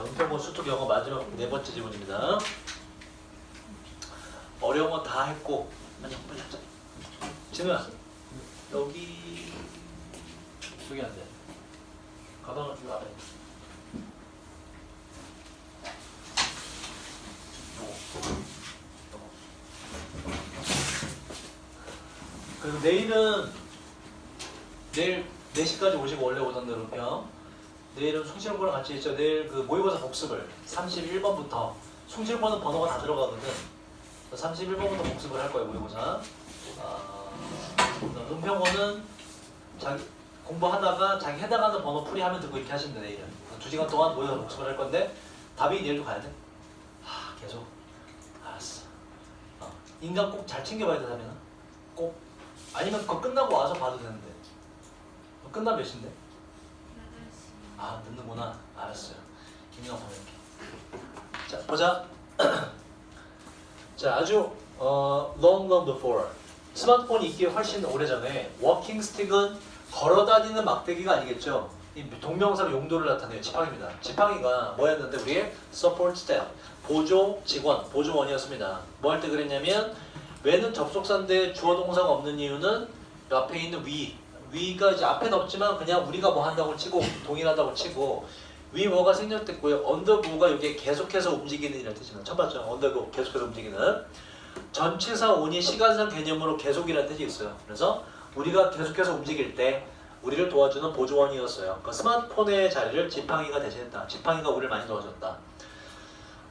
자, 은평고 수특 영어 마지막 네 번째 지문입니다. 어려운 건다 했고, 아니 빨리 하자. 진우야, 여기 여기 안 돼. 가방을. 요거. 요거. 그리고 내일은 내일 4시까지 오시고 원래 오던 대로 평. 내일은 숭실고랑 같이 있죠. 내일 그 모의고사 복습을 31번부터 숭실고는 번호가 다 들어가거든. 31번부터 복습을 할 거예요 모의고사. 아, 은평고는 자기 공부하다가 자기 해당하는 번호 풀이하면 듣고 이렇게 하시면 돼 내일은. 두 시간 동안 모의고사 복습을 할 건데 답이 내일도 가야 돼. 하 계속. 알았어. 어, 인간 꼭 잘 챙겨봐야 돼 답이는. 꼭. 아니면 그거 끝나고 와서 봐도 되는데. 어, 끝나 몇 시인데? 아 늦는구나. 알았어요. 김영 보낼게. 자 보자. 자 아주 어, long long before 스마트폰이 있기 훨씬 오래전에 워킹 스틱은 걸어다니는 막대기가 아니겠죠. 이 동명사로 용도를 나타내요. 지팡이입니다. 지팡이가 뭐였는데 우리의 support staff 보조 직원 보조원이었습니다. 뭐 할 때 그랬냐면 왜는 접속사인데 주어 동사가 없는 이유는 이 앞에 있는 위 위가 이제 앞에는 없지만 그냥 우리가 뭐 한다고 치고 동일하다고 치고 위 뭐가 생략됐고요. 언더고가 이게 계속해서 움직이는 이라는 뜻입니다. 처음 봤죠? 언더고 계속해서 움직이는 전치사 온이 시간상 개념으로 계속이라는 뜻이 있어요. 그래서 우리가 계속해서 움직일 때 우리를 도와주는 보조원이었어요. 그 스마트폰의 자리를 지팡이가 대신했다. 지팡이가 우리를 많이 도와줬다.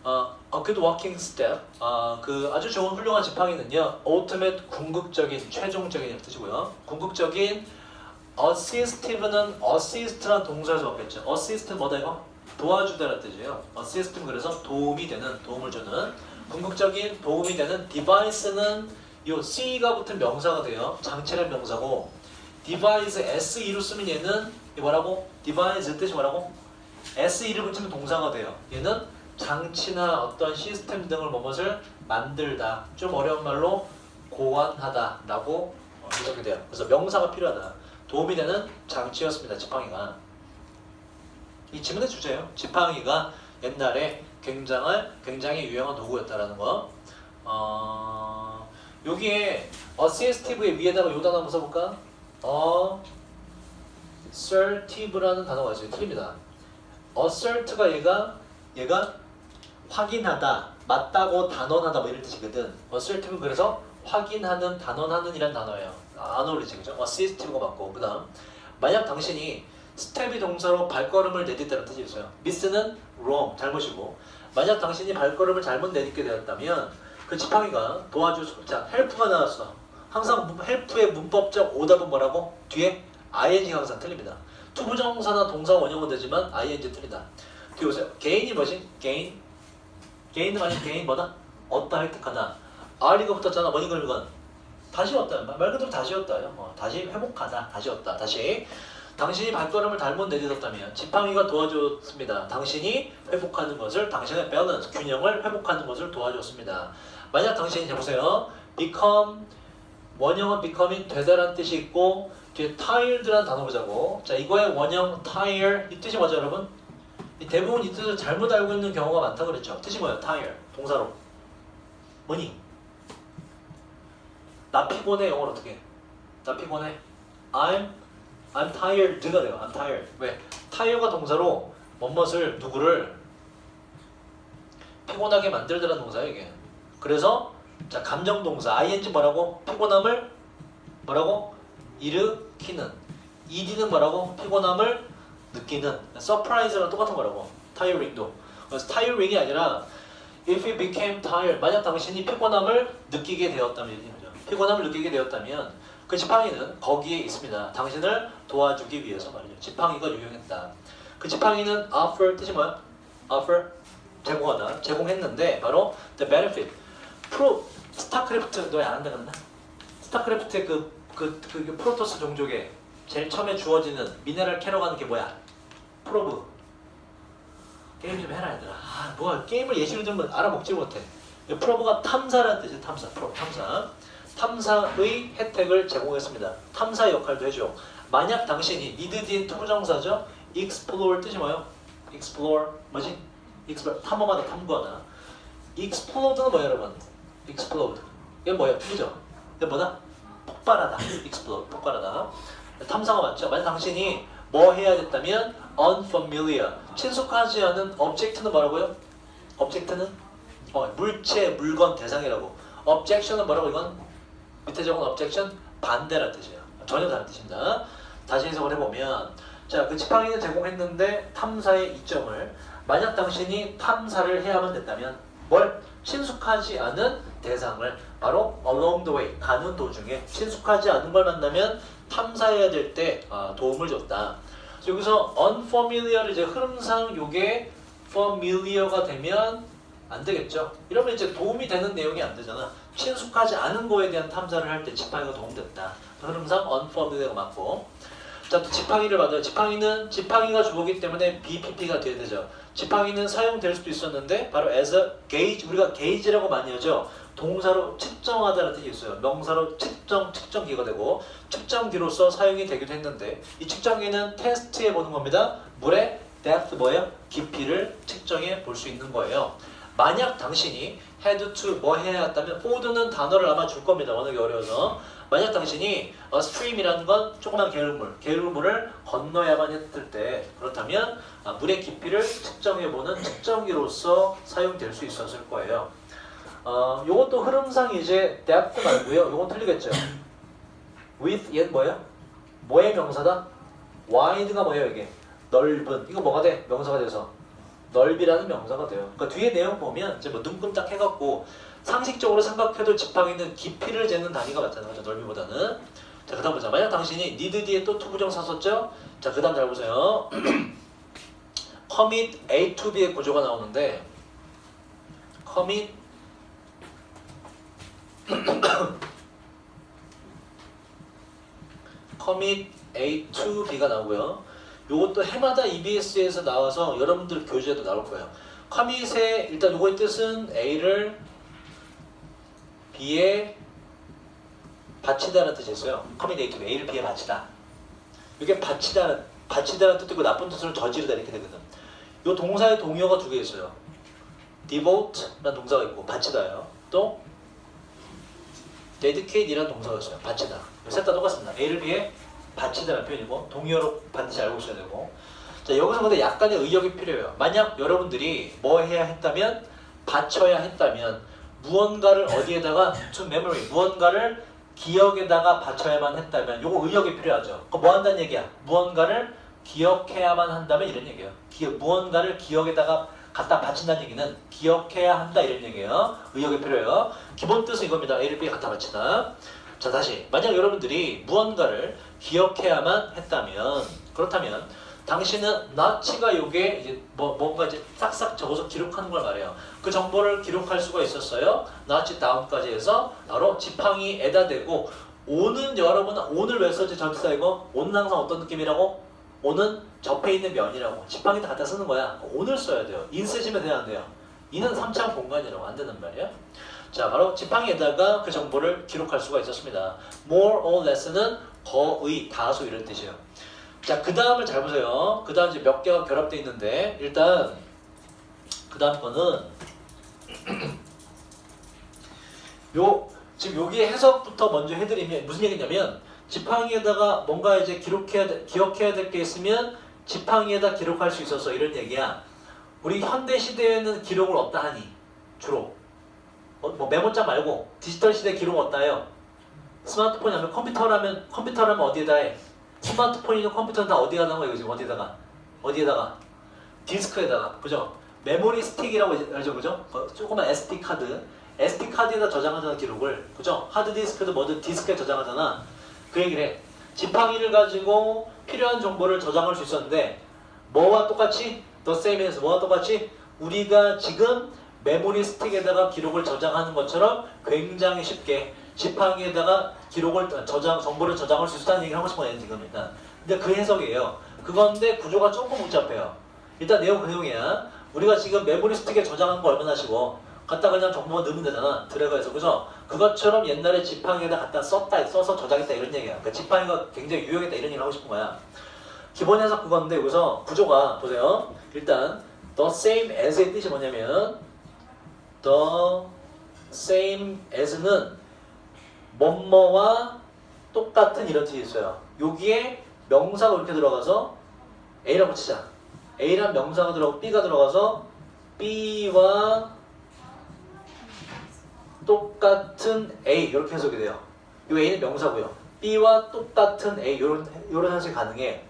어, 어, 그래도 워킹 스텝, 어, 그 아주 좋은 훌륭한 지팡이는요, ultimate 궁극적인, 최종적인 뜻이고요. 궁극적인 assistive는 assist란 동사에서 왔겠죠. assist 뭐다 이거? 도와주다라는 뜻이에요. assist는 그래서 도움이 되는, 도움을 주는. 궁극적인 도움이 되는 device는 요 C가 붙은 명사가 돼요. 장치란 명사고 device SE로 쓰면 얘는 이 뭐라고? device 뜻이 뭐라고? SE를 붙이면 동사가 돼요. 얘는 장치나 어떤 시스템 등을 뭐뭇을 만들다. 좀 어려운 말로 고안하다 라고 어, 해석이 돼요. 그래서 명사가 필요하다. 도움이 되는 장치였습니다. 지팡이가. 이 지문의 주제예요. 지팡이가 옛날에 굉장한 굉장히 유용한 도구였다라는 거. 어, 여기에 assistive 위에다가 요 단어 한번 써볼까? assertive라는 단어가 있어요. 틀립니다. assert가 얘가 얘가 확인하다, 맞다고 단언하다 뭐 이런 뜻이거든. assertive 그래서 확인하는, 단언하는 이란 단어예요. 아, 안 어울리지 그죠? assist가 맞고 그 다음 만약 당신이 스텝이 동사로 발걸음을 내딛다는 뜻이 있어요. miss는 wrong, 잘못이고 만약 당신이 발걸음을 잘못 내딛게 되었다면 그 지팡이가 도와줄 자 헬프가 나왔어. 항상 문- 헬프의 문법적 오답은 뭐라고? 뒤에 ing 항상 틀립니다. 투부정사나 동사 원형은 되지만 ing 틀리다. 뒤에 보세요. 개인이 뭐지? 개인. 개인은 아니 개인 뭐다? 얻다 획득하다. r이가 붙었잖아. 뭐니 그러면 다시 얻다. 말- 말 그대로 다시 얻다요. 어, 다시 회복하다. 다시 얻다. 다시. 당신이 발걸음을 잘못 내딛었다면 지팡이가 도와줬습니다. 당신이 회복하는 것을 당신의 밸런스 균형을 회복하는 것을 도와줬습니다. 만약 당신이 해보세요. become 원형은 becoming 되다라는 뜻이 있고 뒤에 tired라는 단어 보자고. 자 이거의 원형 tire 이 뜻이 뭐죠 여러분? 이 대부분 이 뜻을 잘못 알고 있는 경우가 많다 그랬죠. 뜻이 뭐예요? tire 동사로 뭐니? 나 피곤해 영어로 어떻게? 해? 나 피곤해. I'm I'm tired가 돼요. I'm tired. 왜? tire가 동사로 뭐뭇을 누구를 피곤하게 만들더라는 동사예요 이게. 그래서 자 감정 동사 ing 뭐라고? 피곤함을 뭐라고? 일으키는. ed는 뭐라고? 피곤함을 느끼는. surprise랑 똑같은 거라고. tiring도. 그래서 tiring이 아니라 if you became tired 만약 당신이 피곤함을 느끼게 되었다면. 피곤함을 느끼게 되었다면 그 지팡이는 거기에 있습니다. 당신을 도와주기 위해서 말이죠. 지팡이가 유용했다. 그 지팡이는 offer 뜻이 뭐야? offer 제공하다. 제공했는데 바로 the benefit. 프로 스타크래프트 너안 한다 그랬나? 스타크래프트의 그, 그, 그, 그 프로토스 종족에 제일 처음에 주어지는 미네랄 캐러 가는 게 뭐야? 프로브. 게임 좀 해라 얘들아. 아 뭐야 게임을 예시로 들면 알아먹지 못해. 이 프로브가 탐사라는 뜻이야 탐사. 프로 탐사. 탐사의 혜택을 제공했습니다. 탐사 역할도 해줘. 만약 당신이 needed인 투부정사죠. explore 뜻이 뭐예요? explore 뭐지? explore 탐험하다 탐구하다. explode는 뭐야 여러분? explode. 이게 뭐야? 틀리죠? 이게 뭐다? 폭발하다. explode. 폭발하다. 탐사가 맞죠? 만약 당신이 뭐 해야 됐다면 unfamiliar. 친숙하지 않은 object는 뭐라고요? object는 어, 물체, 물건, 대상이라고. objection은 뭐라고 이건? 밑에 적은 objection 반대라는 뜻이에요. 전혀 다른 뜻입니다. 다시 해석을 해보면 자, 그 지팡이는 제공했는데 탐사의 이점을 만약 당신이 탐사를 해야만 됐다면 뭘 친숙하지 않은 대상을 바로 along the way 가는 도중에 친숙하지 않은 걸 만나면 탐사해야 될 때 도움을 줬다. 여기서 unfamiliar를 이제 흐름상 요게 familiar가 되면 안 되겠죠. 이러면 이제 도움이 되는 내용이 안 되잖아. 친숙하지 않은 거에 대한 탐사를 할 때 지팡이가 도움됐다. 흐름상 unfamiliar가 맞고. 자, 또 지팡이를 받아요. 지팡이는 지팡이가 주어기 때문에 BPP가 돼야 되죠. 지팡이는 사용될 수도 있었는데 바로 as a gauge 우리가 gauge라고 많이 하죠. 동사로 측정하다는 뜻이 있어요. 명사로 측정, 측정기가 되고 측정기로서 사용이 되기도 했는데 이 측정기는 테스트해 보는 겁니다. 물의 depth 뭐예요? 깊이를 측정해 볼 수 있는 거예요. 만약 당신이 had to 뭐 해야 했다면 for는 단어를 아마 줄 겁니다. 워낙에 어려워서 만약 당신이 a stream이라는 건 조그만 게으르물, 게으르물을 건너야만 했을 때 그렇다면 아, 물의 깊이를 측정해보는 측정기로서 사용될 수 있었을 거예요. 어, 요것도 흐름상 이제 depth 말고요. 요건 틀리겠죠. with 얘 뭐예요? 뭐의 명사다? wide가 뭐예요 이게? 넓은. 이거 뭐가 돼? 명사가 돼서 넓이라는 명사가 돼요. 그러니까 뒤에 내용 보면 이제 뭐 눈금딱 해갖고 상식적으로 생각해도 지팡이는 깊이를 재는 단위가 맞잖아요. 그죠? 넓이보다는. 자, 그 다음 보자. 만약 당신이 need 뒤에 또 투부정 샀었죠? 자, 그 다음 잘 보세요. commit A to B의 구조가 나오는데 commit commit A to B가 나오고요. 요것도 해마다 EBS에서 나와서 여러분들 교재에도 나올 거예요. commit의 일단 요거의 뜻은 A를 B에 바치다는 뜻이 있어요. commit A to B, A를 B에 바치다. 이게 바치다는 뜻도 있고 나쁜 뜻으로 저지르다 이렇게 되거든. 요 동사의 동의어가 두 개 있어요. devote라는 동사가 있고 바치다예요. 또 dedicate이라는 동사가 있어요. 바치다. 셋 다 똑같습니다. A를 B에 바치다라는 표현이고 동의어로 반드시 알고 있어야 되고 자 여기서 근데 약간의 의역이 필요해요. 만약 여러분들이 뭐 해야 했다면 바쳐야 했다면 무언가를 어디에다가 to memory 무언가를 기억에다가 바쳐야만 했다면 요거 의역이 필요하죠. 그거 뭐 한다는 얘기야? 무언가를 기억해야만 한다면 이런 얘기예요. 기억, 무언가를 기억에다가 갖다 바친다는 얘기는 기억해야 한다 이런 얘기예요. 의역이 필요해요. 기본 뜻은 이겁니다. A를 B에 갖다 바치다. 자 다시 만약 여러분들이 무언가를 기억해야만 했다면 그렇다면 당신은 notch가 요게 이제 뭐 뭔가 이제 싹싹 적어서 기록하는 걸 말해요. 그 정보를 기록할 수가 있었어요. notch 다운까지 해서 바로 지팡이에다 대고 오는 여러분 오늘 왜 썼지 전치사 이거 오는 항상 어떤 느낌이라고? 오는 접해 있는 면이라고 지팡이다 갖다 쓰는 거야. 오늘 써야 돼요. 인 쓰시면 돼요. 이는 3차원 공간이라고 안 되는 말이야. 자, 바로 지팡이에다가 그 정보를 기록할 수가 있었습니다. more or less는 거의, 다수 이런 뜻이에요. 자, 그 다음을 잘 보세요. 그 다음 이제 몇 개가 결합되어 있는데, 일단, 그 다음 거는, 요, 지금 여기 해석부터 먼저 해드리면 무슨 얘기냐면, 지팡이에다가 뭔가 이제 기록해야, 돼- 기억해야 될 게 있으면 지팡이에다 기록할 수 있어서 이런 얘기야. 우리 현대 시대에는 기록을 없다 하니, 주로. 어, 뭐 메모장 말고 디지털 시대 기록 어따요? 스마트폰이 하면 컴퓨터라면 컴퓨터라면 어디에다 해? 스마트폰이든 컴퓨터는 다 어디에 하는 거예요 지금 어디에다가 어디에다가 디스크에다가 그죠? 메모리 스틱이라고 알죠 그죠? 어, 조그만 SD 카드 SD 카드에다 저장하잖아 기록을 그죠? 하드 디스크도 뭐든 디스크에 저장하잖아 그 얘기를 해 지팡이를 가지고 필요한 정보를 저장할 수 있었는데 뭐와 똑같이 same as 뭐와 똑같이 우리가 지금 메모리 스틱에다가 기록을 저장하는 것처럼 굉장히 쉽게 지팡이에다가 기록을 저장 정보를 저장할 수 있다는 얘기를 하고 싶은 일단. 근데 그 해석이에요. 그건데 구조가 조금 복잡해요. 일단 내용 그 내용이야. 우리가 지금 메모리 스틱에 저장한 거 얼마나 쉬워. 갖다 그냥 정보만 넣으면 되잖아. 드래그해서 그죠? 그것처럼 옛날에 지팡이에다 갖다 썼다 써서 저장했다 이런 얘기야. 그 지팡이가 굉장히 유용했다 이런 얘기를 하고 싶은 거야. 기본 해석 그건데 여기서 구조가 보세요. 일단 the same as의 뜻이 뭐냐면 the same as는 뭐뭐와 똑같은 이런 뜻이 있어요. 여기에 명사가 이렇게 들어가서 A라고 치자. A란 명사가 들어가고 B가 들어가서 B와 똑같은 A 이렇게 해석이 돼요. 이 A는 명사고요. B와 똑같은 A 이런 이런 해석이 가능해.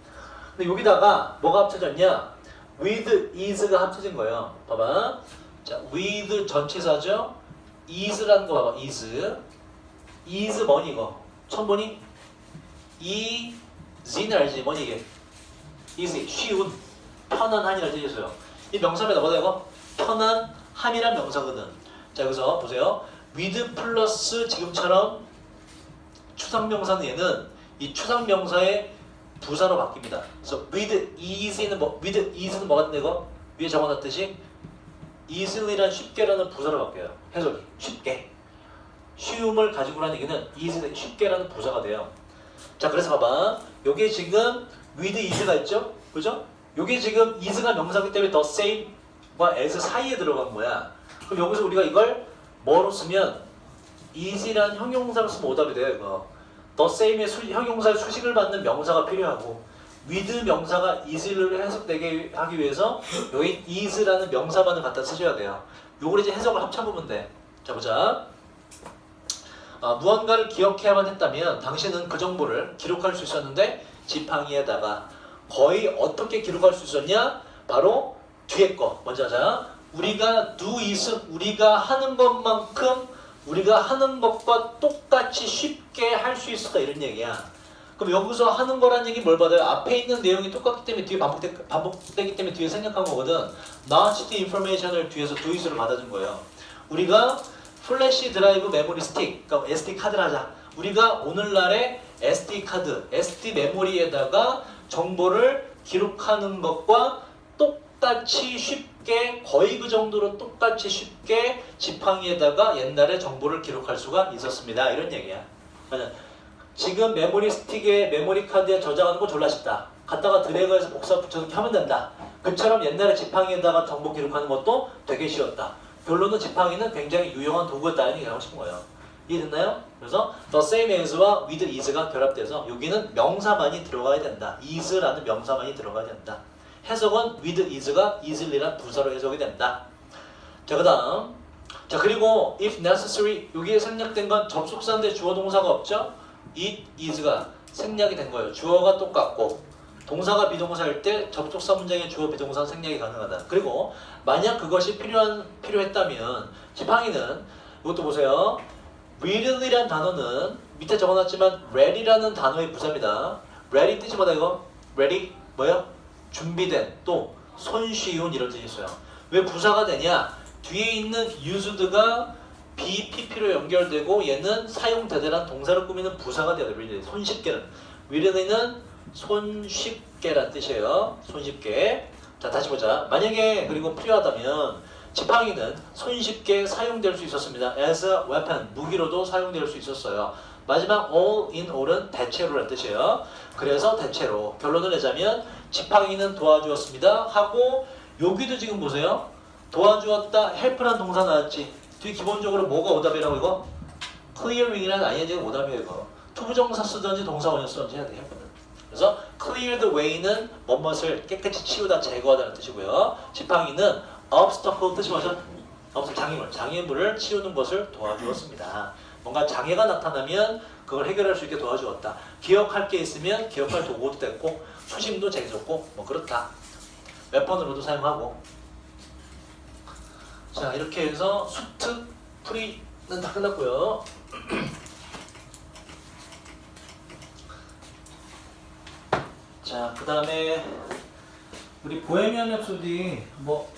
근데 여기다가 뭐가 합쳐졌냐? with is가 합쳐진 거예요. 봐봐. 자, with 전치사죠. is라는 거 봐봐. is. is 뭐니 이거? 처음 보니? easy는 알지? 뭐니 이게? easy, 쉬운, 편안한이라는 뜻이 있어요. 이 명사입니다. 뭐다 이거? 편한, 함이란 명사거든. 자, 여기서 보세요. with 플러스 지금처럼 추상명사는 얘는 이 추상명사의 부사로 바뀝니다. 그래서 with easy는 뭐, with easy는 뭐가 된다 이거? 위에 적어놨듯이 easily란 쉽게라는 부사로 바뀌어요. 해석이 쉽게. 쉬움을 가지고라는 얘기는 easy 쉽게라는 부사가 돼요. 자, 그래서 봐봐. 여기에 지금 with is가 있죠? 그죠? 여기 지금 is가 명사기 때문에 the same과 as 사이에 들어간 거야. 그럼 여기서 우리가 이걸 뭐로 쓰면 is라는 형용사로 쓰면 오답이 돼요, 이거. the same의 수, 형용사의 수식을 받는 명사가 필요하고 with 명사가 is를 해석되게 하기 위해서 여기 is라는 명사만을 갖다 쓰셔야 돼요. 요걸 이제 해석을 합쳐보면 돼. 자, 보자. 아, 무언가를 기억해야만 했다면 당신은 그 정보를 기록할 수 있었는데 지팡이에다가 거의 어떻게 기록할 수 있었냐? 바로 뒤에 거 먼저 하자. 우리가 do is 우리가 하는 것만큼 우리가 하는 것과 똑같이 쉽게 할 수 있었다 이런 얘기야. 그럼 여기서 하는 거란 얘기 뭘 받아요? 앞에 있는 내용이 똑같기 때문에 뒤에 반복되, 반복되기 때문에 뒤에 생략한 거거든. the information을 뒤에서 is로 받아준 거예요. 우리가 플래시 드라이브 메모리 스틱, 그러니까 SD 카드를 하자. 우리가 오늘날의 SD 카드, SD 메모리에다가 정보를 기록하는 것과 똑같이 쉽게 거의 그 정도로 똑같이 쉽게 지팡이에다가 옛날에 정보를 기록할 수가 있었습니다. 이런 얘기야. 지금 메모리 스틱에 메모리 카드에 저장하는 거 졸라 쉽다. 갖다가 드래그해서 복사 이렇게 하면 된다. 그처럼 옛날에 지팡이에다가 정보 기록하는 것도 되게 쉬웠다. 결론은 지팡이는 굉장히 유용한 도구였다는 얘기를 하고 싶은 거예요. 이해됐나요? 그래서 the same as와 with is가 결합돼서 여기는 명사만이 들어가야 된다. is라는 명사만이 들어가야 된다. 해석은 with is가 easily란 부사로 해석이 된다. 자, 그 다음. 자, 그리고 if necessary, 여기에 생략된 건 접속사인데 주어 동사가 없죠? It is가 생략이 된 거예요. 주어가 똑같고 동사가 비동사일 때 접속사 문장의 주어 비동사 생략이 가능하다. 그리고 만약 그것이 필요한 필요했다면 지팡이는 이것도 보세요. will이란 단어는 밑에 적어놨지만 ready라는 단어의 부사입니다. ready 뜻이 뭐다 이거? ready 뭐요? 준비된 또 손쉬운 이런 뜻이 있어요. 왜 부사가 되냐? 뒤에 있는 used가 BPP로 연결되고 얘는 사용되다란 동사를 꾸미는 부사가 돼. really. 손쉽게는 will는 손쉽게란 뜻이에요. 손쉽게. 자 다시 보자. 만약에 그리고 필요하다면 지팡이는 손쉽게 사용될 수 있었습니다. as a weapon 무기로도 사용될 수 있었어요. 마지막 all in all은 대체로란 뜻이에요. 그래서 대체로 결론을 내자면 지팡이는 도와주었습니다. 하고 여기도 지금 보세요. 도와주었다 help란 동사 나왔지. 뒤 기본적으로 뭐가 오답이라고 이거? clearing이라는 ing가 오답이에요 이거. 투부정사 쓰든지 동사 원형 쓰든지 해야 돼 help는. 그래서 clear the way는 뭐뭇을 깨끗이 치우다 제거하다는 뜻이고요. 지팡이는 obstacle 뜻이 뭐죠? obstacle 장애물, 장애물을 치우는 것을 도와주었습니다. 뭔가 장애가 나타나면 그걸 해결할 수 있게 도와주었다. 기억할 게 있으면 기억할 도구도 됐고 수심도 재줬고 뭐 그렇다. 웨폰으로도 사용하고. 자 이렇게 해서 수트 풀이는 다 끝났고요. 자, 그 다음에 우리 보헤미안 랩소디 뭐